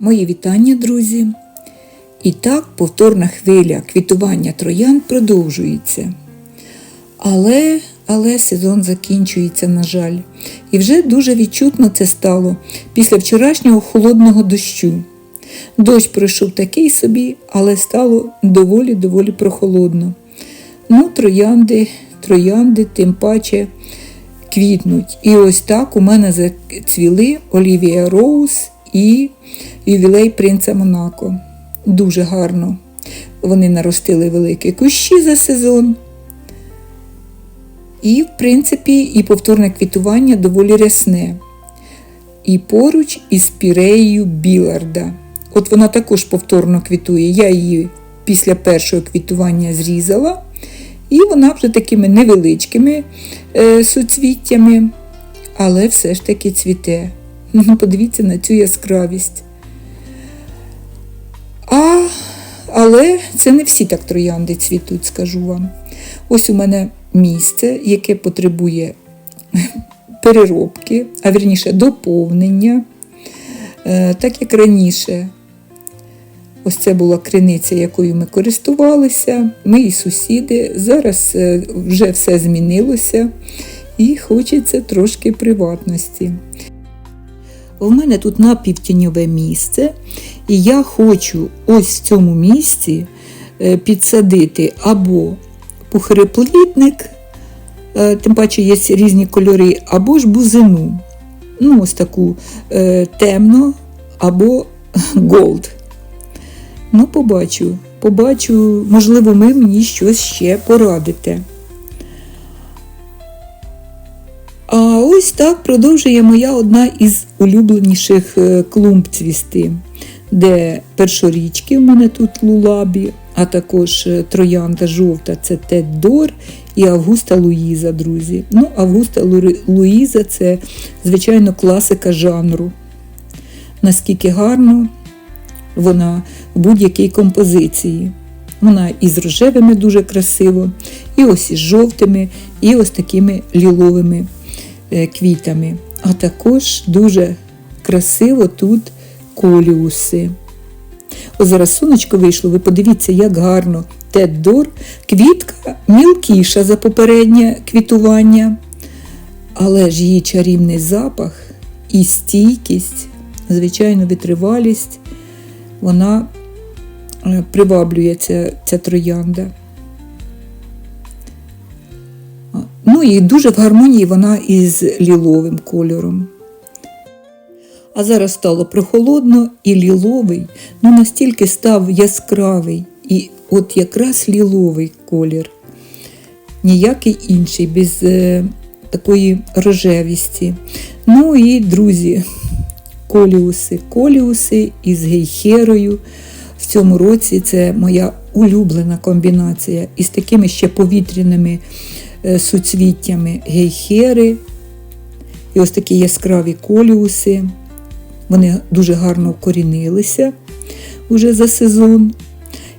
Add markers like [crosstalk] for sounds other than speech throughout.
Мої вітання, друзі! І так повторна хвиля квітування троян продовжується. Але, але сезон закінчується, на жаль. І вже дуже відчутно це стало після вчорашнього холодного дощу. Дощ пройшов такий собі, але стало доволі-доволі прохолодно. Ну, троянди, троянди, тим паче квітнуть. І ось так у мене зацвіли Олівія Роуз і ювілей принца Монако. Дуже гарно. Вони наростили великі кущі за сезон. І, в принципі, і повторне квітування доволі рясне. І поруч із піреєю Біларда. От вона також повторно квітує. Я її після першого квітування зрізала. І вона вже такими невеличкими е, суцвіттями, але все ж таки цвіте. Ну, Подивіться на цю яскравість. А, Але це не всі так троянди цвітуть, скажу вам. Ось у мене місце, яке потребує переробки, а вірніше доповнення. Е, Так як раніше, ось це була криниця, якою ми користувалися, ми і сусіди. Зараз е, вже все змінилося і хочеться трошки приватності. У мене тут напівтіньове місце, і я хочу ось в цьому місці е, підсадити або пухироплітник, е, тим паче є різні кольори, або ж бузину. Ну, ось таку е, темну або [laughs] голд. Ну, побачу, побачу, можливо, ви мені щось ще порадите. Ось так продовжує моя одна із улюбленіших е, клумб цвісти, де першорічки в мене тут лулабі, а також е, троянда жовта це Тед Дор і Августа Луїза, друзі. Ну, Августа Луїза це, звичайно, класика жанру. Наскільки гарно вона в будь-якій композиції. Вона і з рожевими дуже красиво, і ось із жовтими, і ось такими ліловими квітами. А також дуже красиво тут коліуси. Зараз сонечко вийшло, ви подивіться, як гарно. Теддор, квітка мілкіша за попереднє квітування, але ж її чарівний запах і стійкість, звичайно, витривалість, вона е, приваблює ця, ця троянда. І дуже в гармонії вона із ліловим кольором. А зараз стало прохолодно і ліловий, ну настільки став яскравий і от якраз ліловий колір, ніякий інший, без е, такої рожевісті. Ну і, друзі, коліуси, коліуси із гейхерою. В цьому році це моя улюблена комбінація із такими ще повітряними. Е, суцвіттями гейхери. І ось такі яскраві коліуси. Вони дуже гарно вкорінилися уже за сезон.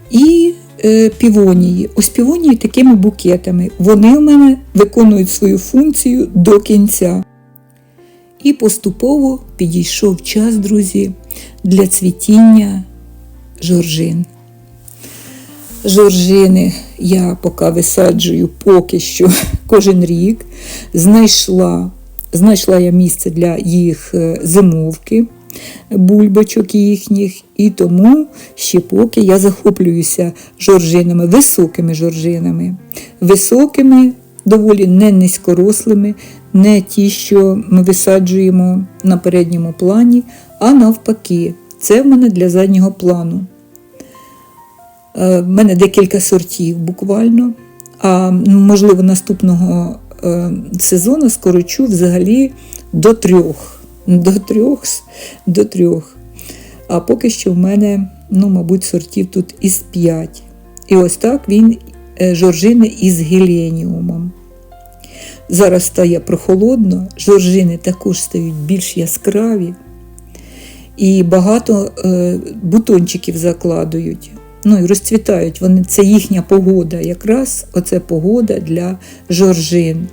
І е, півонії. Ось півонії такими букетами. Вони у мене виконують свою функцію до кінця. І поступово підійшов час, друзі, для цвітіння жоржин. Жоржини я поки висаджую поки що [laughs] кожен рік. Знайшла знайшла я місце для їх е, зимовки, бульбочок їхніх, і тому ще поки я захоплююся жоржинами, високими жоржинами, високими, доволі не низькорослими, не ті, що ми висаджуємо на передньому плані, а навпаки, це в мене для заднього плану. Е, мене декілька сортів буквально. А можливо, наступного е, сезону скорочу взагалі до трьох. До трьох, до трьох. А поки що в мене, ну, мабуть, сортів тут із п'ять. І ось так він е, жоржини із геленіумом. Зараз стає прохолодно, жоржини також стають більш яскраві. І багато бутончиків закладують ну і розцвітають вони. Це їхня погода. Якраз оце погода для жоржин.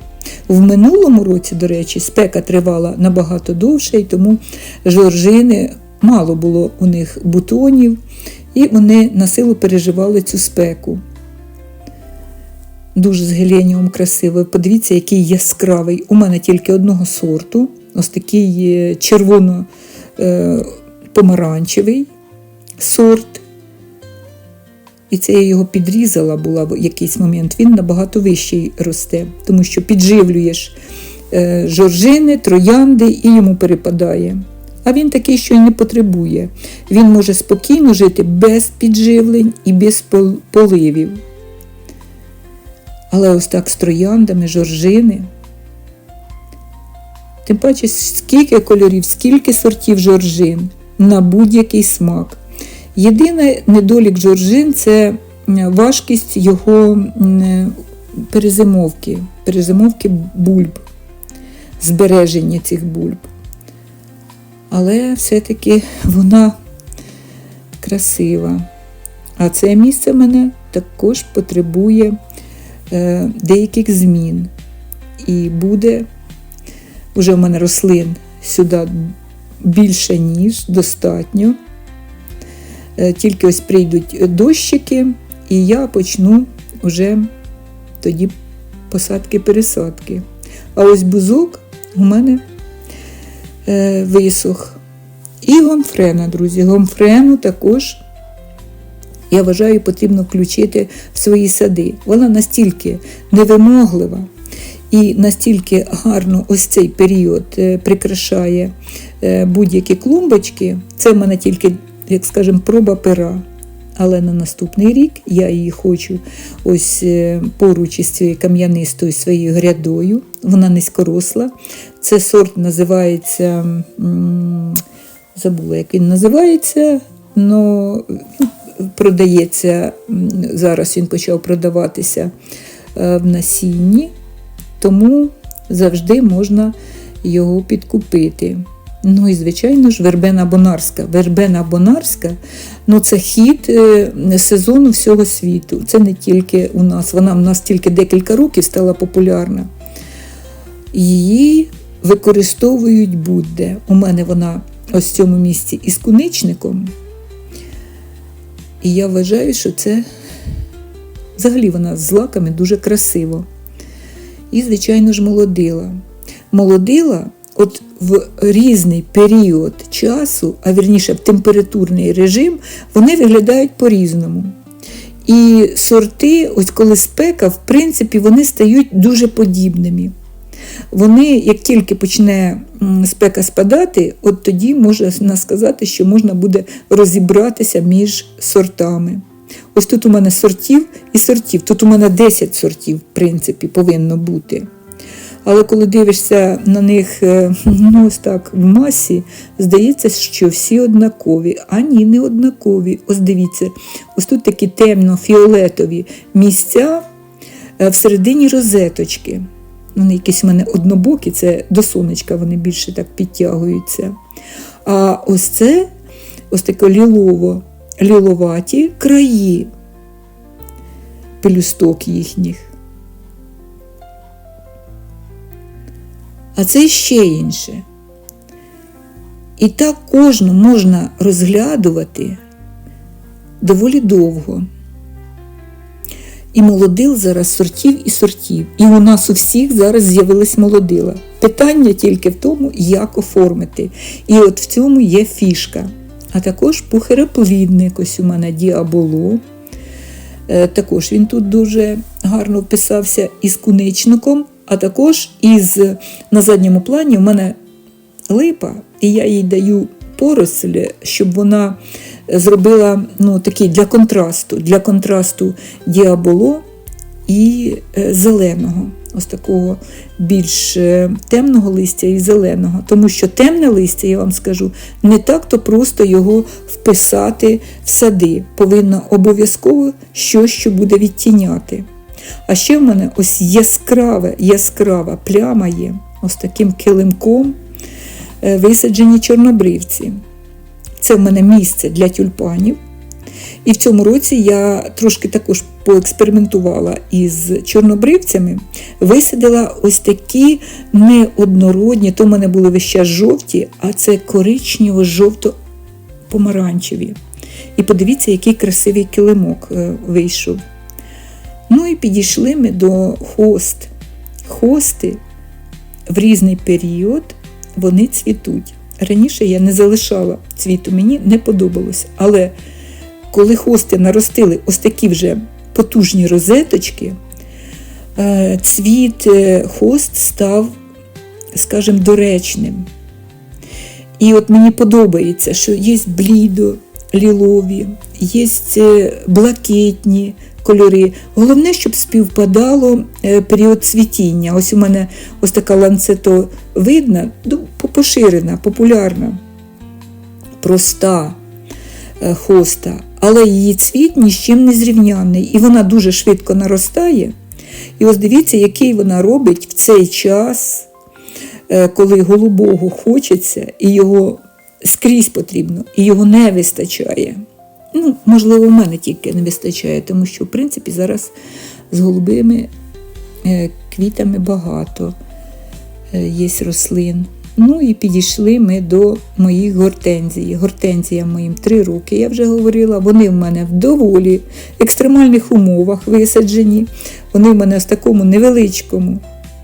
В минулому році, до речі, спека тривала набагато довше, і тому жоржини мало було у них бутонів, і вони на силу переживали цю спеку. Дуже з геленіум красивий. Подивіться, який яскравий. У мене тільки одного сорту. Ось такий червоно-помаранчевий сорт. І це я його підрізала була в якийсь момент. Він набагато вищий росте, тому що підживлюєш е, жоржини, троянди і йому перепадає. А він такий, що й не потребує. Він може спокійно жити без підживлень і без поливів. Але ось так з трояндами, жоржини. Тим паче, скільки кольорів, скільки сортів жоржин на будь-який смак. Єдиний недолік жоржин це важкість його перезимовки, перезимовки бульб, збереження цих бульб. Але все-таки вона красива. А це місце мене також потребує е, деяких змін. І буде, вже в мене рослин сюди більше, ніж достатньо. Е, тільки ось прийдуть дощики, і я почну вже тоді посадки-пересадки. А ось бузок у мене е, висох. І гомфрена, друзі. Гомфрену також, я вважаю, потрібно включити в свої сади. Вона настільки невимоглива і настільки гарно ось цей період е, прикрашає будь-які клумбочки. Це в мене тільки як скажемо, проба пера. Але на наступний рік я її хочу ось е, поруч із цією кам'янистою своєю грядою. Вона низькоросла. Це сорт називається, забула, як він називається, але продається, зараз він почав продаватися е, в насінні, тому завжди можна його підкупити. Ну і, звичайно ж, вербена бонарська. Вербена бонарська ну це хід е, сезону всього світу. Це не тільки у нас, вона в нас тільки декілька років стала популярна. Її використовують будь-де. У мене вона ось в цьому місці із куничником. І я вважаю, що це взагалі вона з лаками дуже красиво. І, звичайно ж, молодила. Молодила от в різний період часу, а вірніше в температурний режим, вони виглядають по-різному. І сорти, ось коли спека, в принципі, вони стають дуже подібними. Вони, як тільки почне спека спадати, от тоді можна сказати, що можна буде розібратися між сортами. Ось тут у мене сортів і сортів. Тут у мене 10 сортів, в принципі, повинно бути. Але коли дивишся на них е, ну, ось так в масі, здається, що всі однакові. А ні, не однакові. Ось дивіться, ось тут такі темно-фіолетові місця е, всередині розеточки. Вони якісь у мене однобокі, це до сонечка вони більше так підтягуються. А ось це ось таке лілово, ліловаті краї пелюсток їхніх. А це ще інше. І так кожну можна розглядувати доволі довго. І молодил зараз сортів і сортів. І у нас у всіх зараз з'явилась молодила. Питання тільки в тому, як оформити. І от в цьому є фішка. А також пухероплідник, ось у мене діаболо. Е, також він тут дуже гарно вписався із куничником, а також із на задньому плані в мене липа, і я їй даю поросль, щоб вона зробила ну, такий для контрасту, для контрасту діаболо і е, зеленого. Ось такого більш е, темного листя і зеленого. Тому що темне листя, я вам скажу, не так-то просто його вписати в сади. Повинно обов'язково щось, що буде відтіняти. А ще в мене ось яскрава, яскрава пляма є, ось таким килимком е, висаджені чорнобривці. Це в мене місце для тюльпанів. І в цьому році я трошки також поекспериментувала із чорнобривцями, висадила ось такі неоднородні, то в мене були час жовті, а це коричнево-жовто помаранчеві. І подивіться, який красивий килимок е, вийшов. Ну і підійшли ми до хост. Хости в різний період вони цвітуть. Раніше я не залишала цвіту, мені не подобалось. Але коли хости наростили ось такі вже потужні розеточки, е, цвіт е, хост став, скажімо, доречним. І от мені подобається, що є блідо, лілові, є е, блакитні кольори. Головне, щоб співпадало період цвітіння. Ось у мене ось така ланцетовидна, ну, поширена, популярна, проста хоста але її цвіт ні з чим не зрівняний, і вона дуже швидко наростає. І ось дивіться, який вона робить в цей час, е, коли голубого хочеться, і його скрізь потрібно, і його не вистачає. Ну, Можливо, в мене тільки не вистачає, тому що, в принципі, зараз з голубими е, квітами багато е, є рослин. Ну і підійшли ми до моїх гортензій. Гортензія моїм три роки, я вже говорила. Вони в мене в доволі екстремальних умовах висаджені. Вони в мене в такому невеличкому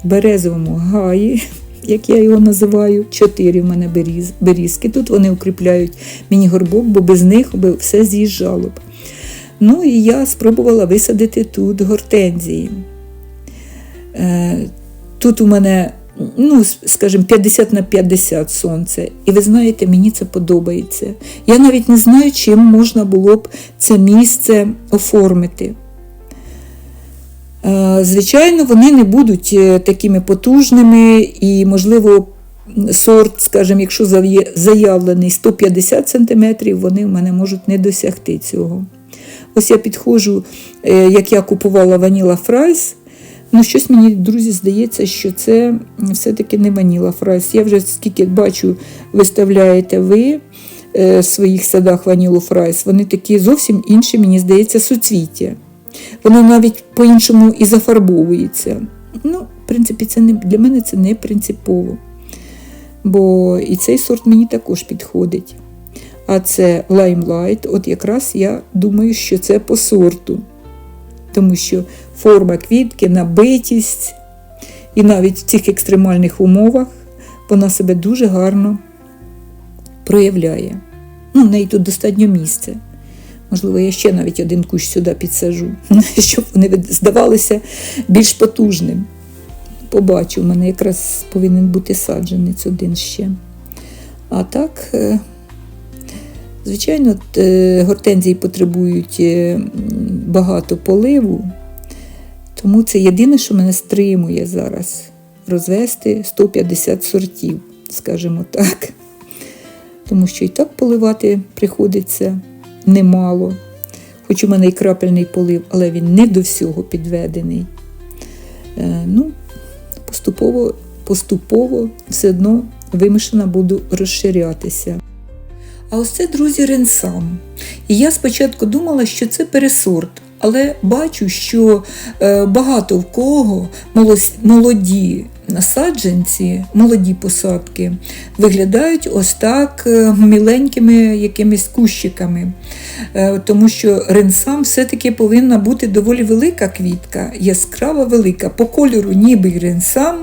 березовому гаї, як я його називаю. Чотири в мене беріз, берізки. Тут вони укріпляють мені горбок, бо без них би все з'їжджало б. Ну і я спробувала висадити тут гортензії. Е, тут у мене ну, скажімо, 50 на 50 сонце. І ви знаєте, мені це подобається. Я навіть не знаю, чим можна було б це місце оформити. Е, звичайно, вони не будуть е, такими потужними і, можливо, сорт, скажімо, якщо заявлений 150 см, вони в мене можуть не досягти цього. Ось я підходжу, е, як я купувала ваніла фрайс, Ну, щось мені, друзі, здається, що це все-таки не ваніла фрайс. Я вже скільки бачу, виставляєте ви в своїх садах ванілу фрайс, вони такі зовсім інші, мені здається, суцвіття. Воно навіть по-іншому і зафарбовується. Ну, в принципі, це не, для мене це не принципово. Бо і цей сорт мені також підходить. А це Limelight, от якраз я думаю, що це по сорту. Тому що форма квітки, набитість. І навіть в цих екстремальних умовах вона себе дуже гарно проявляє. Ну, В неї тут достатньо місця. Можливо, я ще навіть один кущ сюди підсажу, [laughs] щоб вони здавалися більш потужним. Побачу, в мене якраз повинен бути саджанець один ще. А так, е, звичайно, е, гортензії потребують е, багато поливу. Тому це єдине, що мене стримує зараз розвести 150 сортів, скажімо так. Тому що і так поливати приходиться немало. Хоч у мене і крапельний полив, але він не до всього підведений. Е, ну, Поступово, поступово все одно вимушена буду розширятися. А ось це, друзі, ренсам. І я спочатку думала, що це пересорт, але бачу, що е, багато в кого молоді насадженці, молоді посадки виглядають ось так е, міленькими якимись кущиками. Е, тому що ренсам все-таки повинна бути доволі велика квітка, яскрава велика, по кольору ніби ренсам,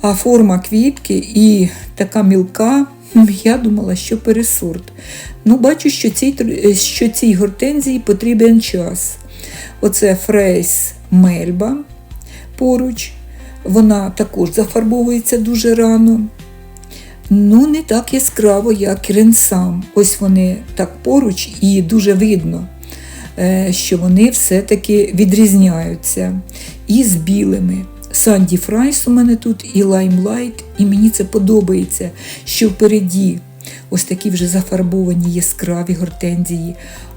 а форма квітки і така мілка. Я думала, що пересорт. Ну, Бачу, що цій що цій гортензії потрібен час. Оце фрейс мельба поруч. Вона також зафарбовується дуже рано. Ну, не так яскраво, як ренсам. Ось вони так поруч, і дуже видно, е, що вони все-таки відрізняються і з білими. Санді Фрайс у мене тут і Лаймлайт, і мені це подобається, що впереді ось такі вже зафарбовані яскраві гортензії,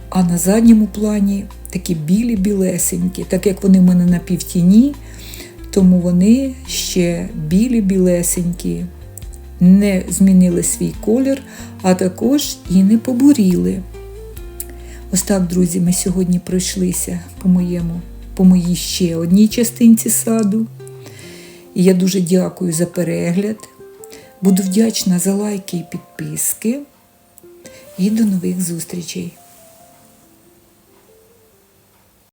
а на задньому плані такі білі-білесенькі, так як вони в мене на півтіні, тому вони ще білі-білесенькі, не змінили свій колір, а також і не побуріли. Ось так, друзі, ми сьогодні пройшлися по моєму, по моїй ще одній частинці саду. І я дуже дякую за перегляд. Буду вдячна за лайки і підписки. і до нових зустрічей!